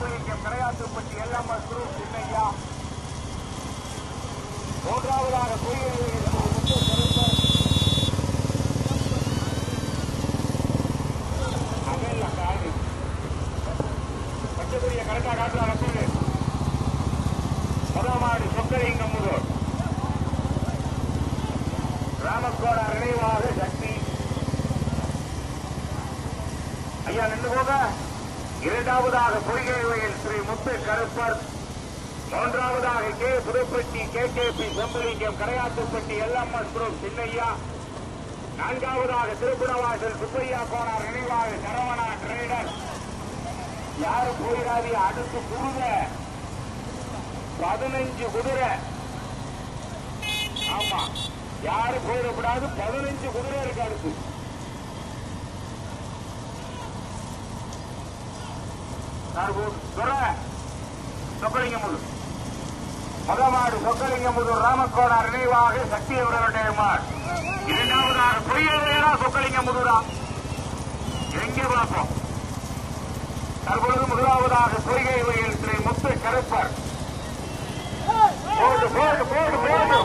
KKP Karaiyathupatti LMS group Chinnaiya. மூன்றாவதாக பொய்யல் முதல் ஐயா இரண்டாவதாக முத்து கருப்பர். மூன்றாவதாக K Pudupatti K K P Sembalingam Karaiyathupatti LMS group Chinnaiya. நான்காவதாக திருப்புணவாசல் சுப்பையா கோனார் நினைவாக சரவணா டிரேடர் யாரும் போயிடாது அடுத்து குருத பதினஞ்சு குதிரை. ஆமா யாரும் போயிடக்கூடாது பதினஞ்சு குதிரை இருக்கு அடுத்து. சொக்கலிங்கமுது. மகமாடு சொக்கலிங்கமுது ராமக்கோடார் நினைவாக சக்தி அவர்களுடைய மாடு இரண்டாவதாக பொய்யலையா சொக்கலிங்கமுதுரா? எங்கே பார்ப்போம். தற்பொழுது முதலாவதாக பொய்கை வகையில் திரு முத்து கருப்பர். போடு போடு போடு போடு.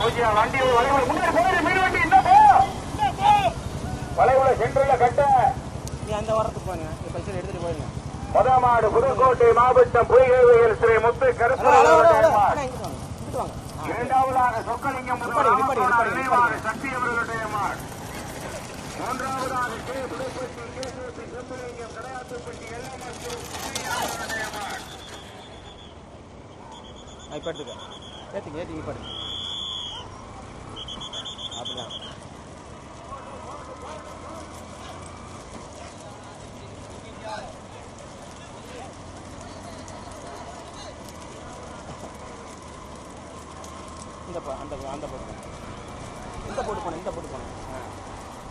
கொஞ்சம் வண்டி வளைவுல முன்னாடி போடு மீன் வண்டி என்ன போ. வளைவுல சென்றுள்ள கட்ட. நீ அந்த வாரத்துக்கு போங்க பைசா எடுத்துட்டு போயிருங்க முதமாடு புதுக்கோட்டை மாவட்டம் பொய்கைவையில் ஸ்ரீ முத்து ஆ, இரண்டாவதாக சொக்கலிங்கம் நினைவாக சக்தி அவர்களுடைய மாடு மூன்றாவதாக K. Pudupatti K. P. Sembalingam Kadaiyathupatti எல்லாம் எடுத்துக்க. ஏற்றுங்க ஏற்றுங்க எடுங்க அப்படிதான் இந்த பா அந்த அந்த போட்டு போனேன் இந்த போட்டு போனேன் இந்த போட்டு போனேன் ஆ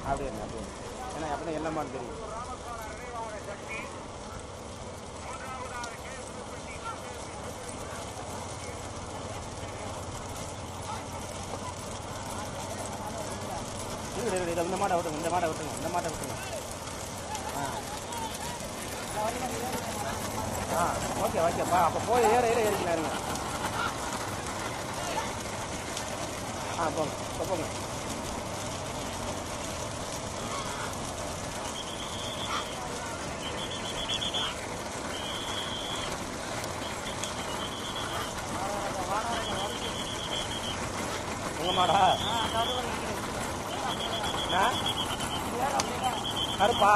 அப்படியே இருங்க, அப்படியே இருங்க. ஏன்னா அப்படின்னா எல்லாம் மாதிரி தெரியும் இரு, இரு, இந்த மாடை விட்டுங்க இந்த மாடை விட்டுங்க இந்த மாடை விட்டுங்க ஆ. ஆ ஓகே ஓகேப்பா அப்போ போய் ஏற ஏற ஏறிக்கலாம் இருங்க. ஆ போங்க இப்போ போங்க உங்க மாடா ஆ? கருப்பா.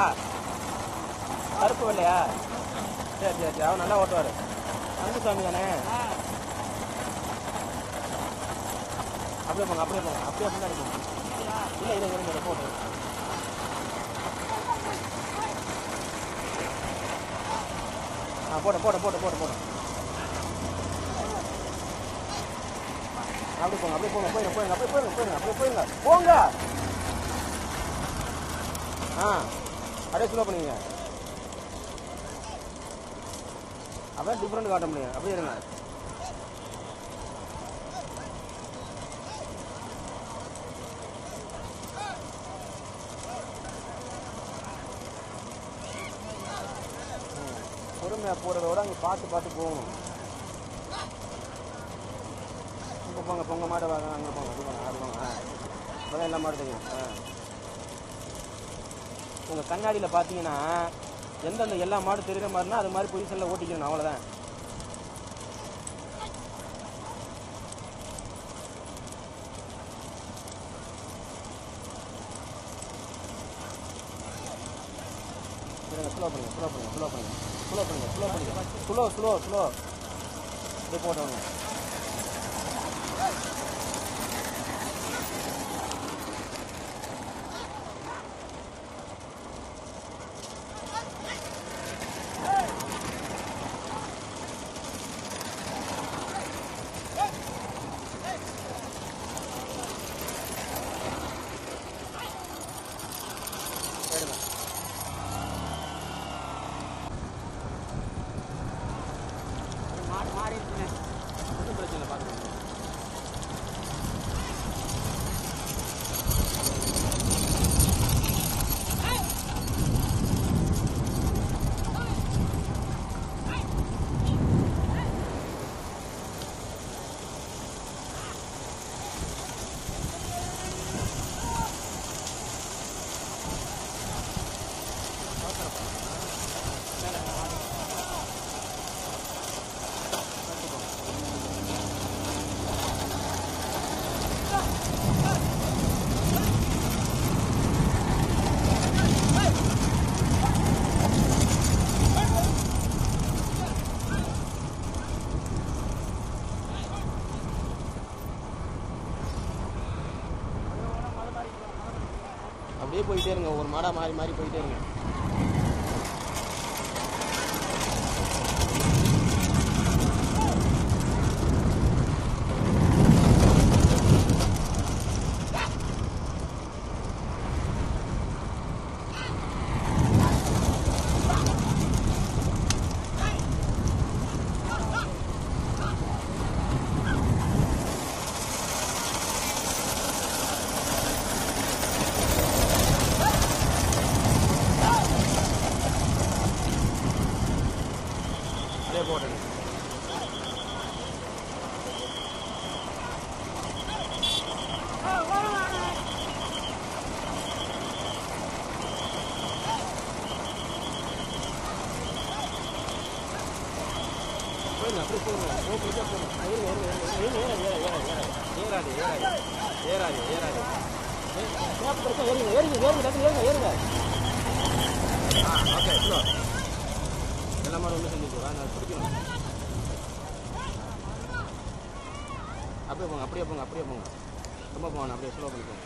கருப்பு இல்லையா? சரி சரி சரி. அவர் நல்லா ஓட்டுவார். சாமி தானே? அப்படியே போங்க அப்படியே போங்க. அப்படியே முன்னாடி போங்க. இல்லை இல்லை இருங்க போட்டு. ஆ போட போட போட போட போட. அப்படி போங்க அப்படியே போங்க போயிருங்க போயிருங்க அப்படியே போயிருங்க போயிருங்க அப்படியே போயிருங்க. போங்க. ஆ அப்படியே ஸ்லோ பண்ணிங்க அப்படியே டிஃப்ரெண்ட் காட்ட முடியும். அப்படியே இருங்க. பொறுமையாக போகிறத விட அங்கே பார்த்து பார்த்து போகணும். இப்போ போங்க பொங்க மாடு வாங்க அங்கே போங்க அது போங்க அது போங்க. ஆ இப்போதான் எல்லா மாடு தெரியும். ஆ. உங்கள் கண்ணாடியில் பார்த்தீங்கன்னா எந்தெந்த எல்லா மாடு தெரிகிற மாதிரினா அது மாதிரி பொசிஷனில் ஓட்டிக்கணும். அவ்வளோதான் ஸ்லோ பண்ணுங்க ஸ்லோ பண்ணுங்க ஸ்லோ பண்ணுங்க ஸ்லோ பண்ணுங்க ஸ்லோ பண்ணுங்க. ஸ்லோ ஸ்லோ ஸ்லோ இப்படி போட்டவங்க மாடா மாறி மாறி போயிட்டே இருங்க அப்படியே போட்டுங்க போயிருங்க அப்படியே போயிருங்க ஓ போயிட்டே போயிருங்க ஆ, இருங்க இருங்க இருங்க இருங்க ஏற ஏற ஏற ஏறாது ஏறாது ஏறாது ஏறாது ஏறுங்க ஏறுங்க ஏறுங்க டக்குனு ஏறுங்க ஏறுங்க ஆ ஓகே ஸ்லோ எல்லா மாதிரி ஒன்று செஞ்சு நான் பிடிக்கணும் அப்படியே போங்க அப்படியே போங்க அப்படியே போங்க ரொம்ப போங்க அப்படியே ஸ்லோ பண்ணிக்கோங்க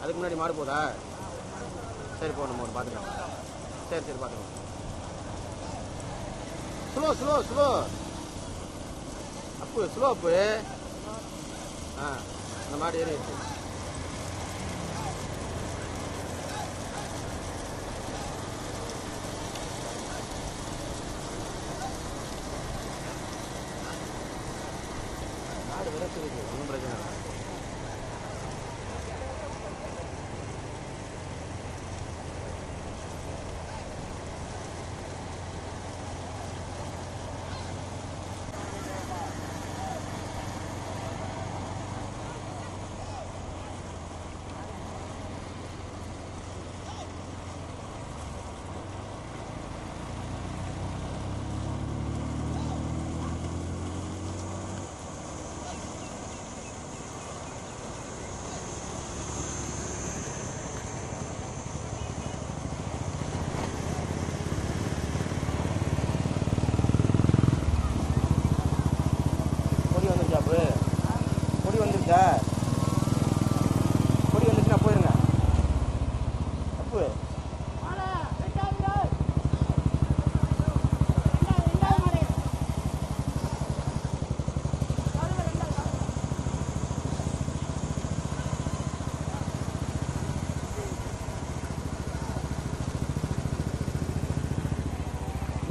அதுக்கு முன்னாடி மாடு போதா சரி போ நம்ம ஒரு பார்த்துக்கலாம் சரி சரி பார்த்துக்கலாம் ஸ்லோ ஸ்லோ ஸ்லோ அப்பு ஸ்லோ அப்பு ஆ அந்த மாடு ஏறிடுச்சு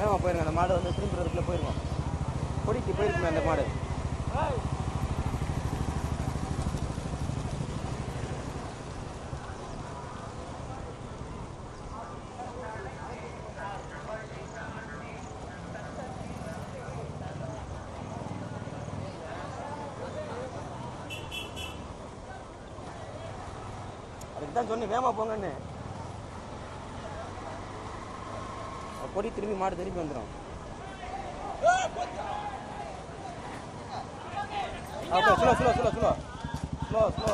வேகமாக போயிருங்க. அந்த மாடு வந்து திரும்புறதுக்குள்ள போயிருவோம். பொடிக்கு போயிருக்குமே அந்த மாடு. அதுக்கு தான் சொன்னேன் வேமா போங்கன்னு. கொடி திரும்பி மாடு திரும்பி வந்துடும் slow slow slow slow slow slow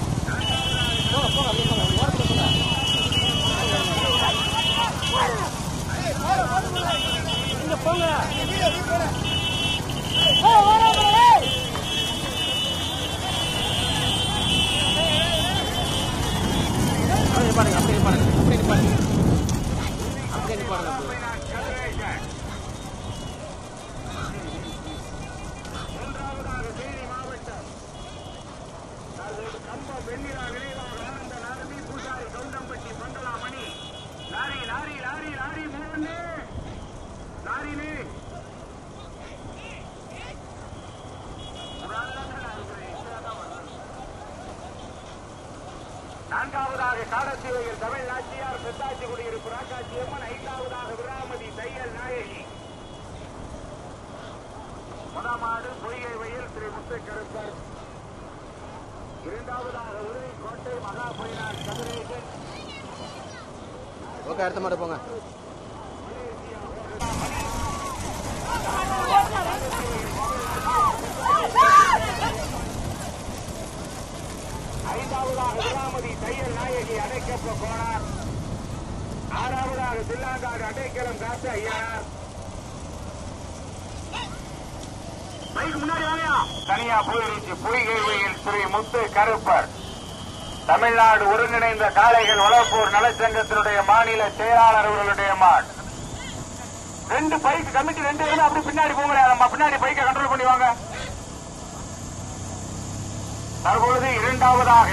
போங்க போங்க அப்படியே போங்க ஓரத்துல போங்க இங்க போங்க அப்படியே பாருங்க அப்படியே பாருங்க அப்படியே பாருங்க அப்படியே பாருங்க மூன்றாவதாக தேனி மாவட்டம் தற்போது கம்ப வெண்ணிலா நினைவாக ஆனந்த நாரதி பூசாரி கவுண்டம்பட்டி பந்தலாமணி லாரி லாரி லாரி லாரி மூணு லாரினே நான்காவதாக காடத்தீவையில் தமிழ் நாச்சியார் பெத்தாச்சி குடியிருப்பு ராக்காட்சி அம்மன் ஐந்தாவதாக விராமதி தையல் நாயகி முதமாடு பொய்கை ஸ்ரீ முத்துக்கருப்பர் இரண்டாவதாக உறுதி கோட்டை மகா பொய்னார் கதிரேசன் ஓகே அடுத்த மாடு போங்க. ஐந்தாவதாக தையல் நாயகி அடைக்கப்ப கோனார் ஆறாவதாக தில்லாங்காடு அடைக்கலம் காத்த ஐயனார் தனியா போயிருச்சு. பொய்கையில் ஸ்ரீ முத்து கருப்பர். தமிழ்நாடு ஒருங்கிணைந்த காளைகள் வளர்ப்போர் நலச்சங்கத்தினுடைய மாநில செயலாளர் அவர்களுடைய மாட் ரெண்டு பைக் கமிட்டி ரெண்டு பேரும் அப்படி பின்னாடி போக முடியாது. பின்னாடி பைக்கை கண்ட்ரோல் பண்ணிவாங்க தற்பொழுது இரண்டாவதாக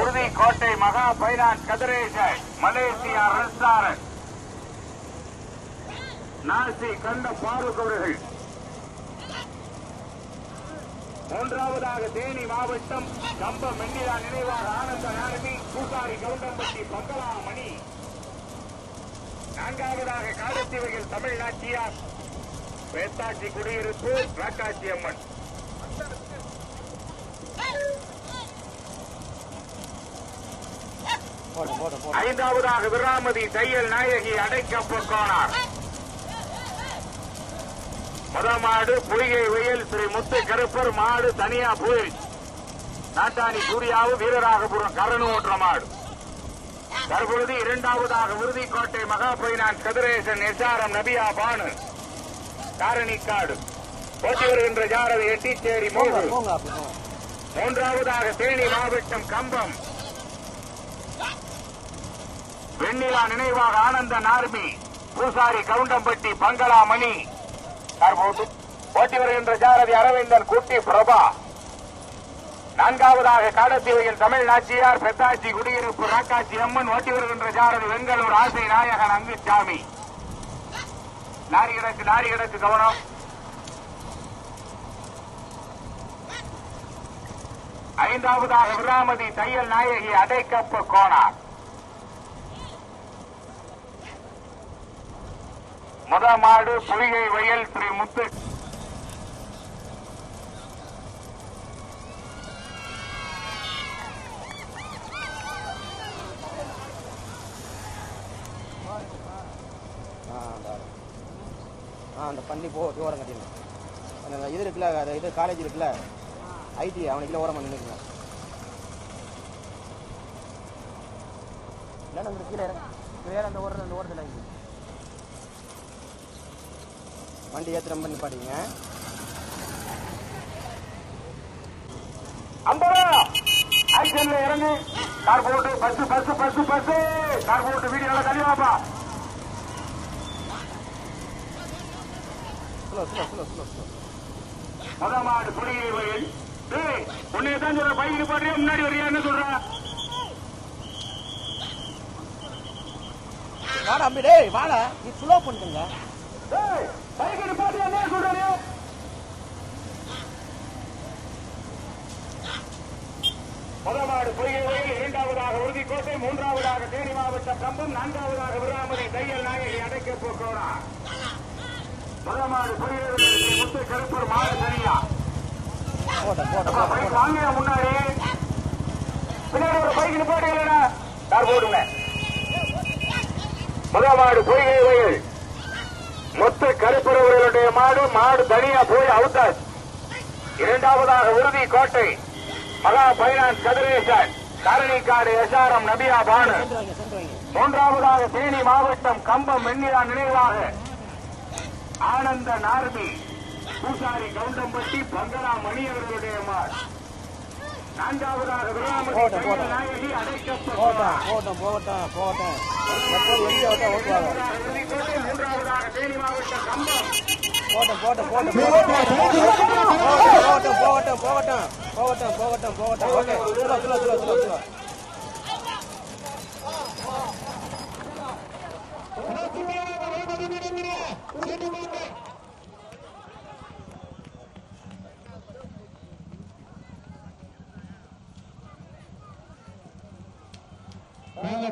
உறுதி கோட்டை Maha finance Kathiresa Malaysia restaurant nasi kandar Farook அவர்கள் மூன்றாவதாக தேனி மாவட்டம் கம்ப மென்னிலா நினைவாக ஆனந்த நாரதி பூசாரி கவுண்டம்பட்டி பங்களா மணி நான்காவதாக காலத்தீவையில் தமிழ் நாச்சியார். வேத்தாட்சி குடியிருப்பு ராக்காட்சி அம்மன். ஐந்தாவதாக விராமதி தையல் நாயகி அடைக்கப்ப கோனார். முதல் மாடு பொய்கை வெயில் ஸ்ரீ முத்து கருப்பர் மாடு தனியா போயிருச்சு நாட்டாணி சூர்யாவும் வீரராகபுரம் கரணு ஓட்டுற மாடு. தற்பொழுது இரண்டாவதாக உறுதிக்கோட்டை மகா பைனான்ஸ் கதிரேசன் எஸ்ஆர்எம் நபியா பானு காரணிக்காடு போட்டி வருகின்ற ஜாரதி எட்டிச்சேரி மூன்று மூன்றாவதாக தேனி மாவட்டம் கம்பம். வெண்ணிலா நினைவாக ஆனந்த நார்மி. பூசாரி கவுண்டம்பட்டி பங்களா மணி தற்போது போட்டி வருகின்ற ஜாரதி அரவிந்தன் குட்டி பிரபா. நான்காவதாக காடத்தீவையில் தமிழ் நாச்சியார் பெத்தாச்சி குடியிருப்பு ராக்காச்சி அம்மன் ஓட்டி வருகின்ற ஜாரதி வெங்கலூர் ஆசை நாயகன் அங்குச்சாமி. லாரி கிடக்கு லாரி கிடக்கு கவனம். ஐந்தாவதாக விராமதி தையல் நாயகி அடைக்கப்பு கோணார் முதமாடு புலிகை வயல் திரு முத்து. ஆ அந்த ஆ அந்த பள்ளி போ ஓரம் கட்டிடணும். அந்த இது இருக்குல்ல அது இது காலேஜ் இருக்குல்ல ஐடி அவனுக்குள்ள ஓரம் நின்றுக்குங்க இல்லை அந்த கீழே இறங்க கீழே அந்த ஓரத்தில் அந்த ஓரத்தில் வண்டி மாதிரி நிப்பாட்டிங்க. அம்பரா ஆக்ஷன்ல இறங்கு கார் போட்டு bus bus bus bus. Car போட்டு வீடியோல ஸ்லோ ஸ்லோ முதமாடு புலிகை வயல் டேய் உன்னைய தான் சொல்ற பைக் நிப்பாட்டியா முன்னாடி வரியா என்ன சொல்ற? வாடா அம்பி டேய் வாடா நீ ஸ்லோ பண்ணுங்க டேய் பைக் நிப்பாட்டியா என்ன சொல்ற முதமாடு பொய்கை வயல் இரண்டாவதாக உறுதிக்கோட்டை மூன்றாவதாக தேனி மாவட்டம் கம்பம் நான்காவதாக விராமதி தையல் நாயகி அடைக்க போக்கோரா முதமாடு பொய்கை வயல் முத்து மாடு சரியா போட்டேன் வாங்க முன்னாடி. பின்னாடி ஒரு பைக் நிப்பாட்டி போடுங்க முதமாடு பொய்கை வயல் மொத்த கருப்புறவர்களுடைய மாடு மாடு தனியா போய் அவுத்தாச்சு இரண்டாவதாக உறுதி கோட்டை. மகா பைனான்ஸ் கதிரேசன் காரணிக்காடு எஸ்ஆர்எம் நபியா பானு. மூன்றாவதாக தேனி மாவட்டம் கம்பம் வெண்ணிலா நினைவாக ஆனந்த நார்மி பூசாரி கவுண்டம்பட்டி பங்கரா மணி அவர்களுடைய மார் நான்காவதாக. நாயகி அடைக்கப்பட்ட மூன்றாவதாக தேனி மாவட்டம் கம்பம் போட்டோம் போட்டோம் போட்டோம் போகட்டும். போகட்டும் போகட்டும் போகட்டும் போகட்டும் போகட்டும் okay slow slow slow slow slow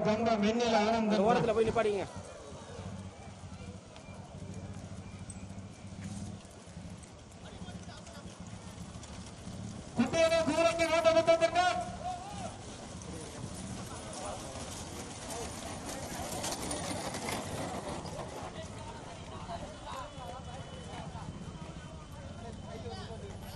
Kambam வெண்ணில அந்த ஆனந்தம். ஓரத்தில் போய் நிப்பாடிங்க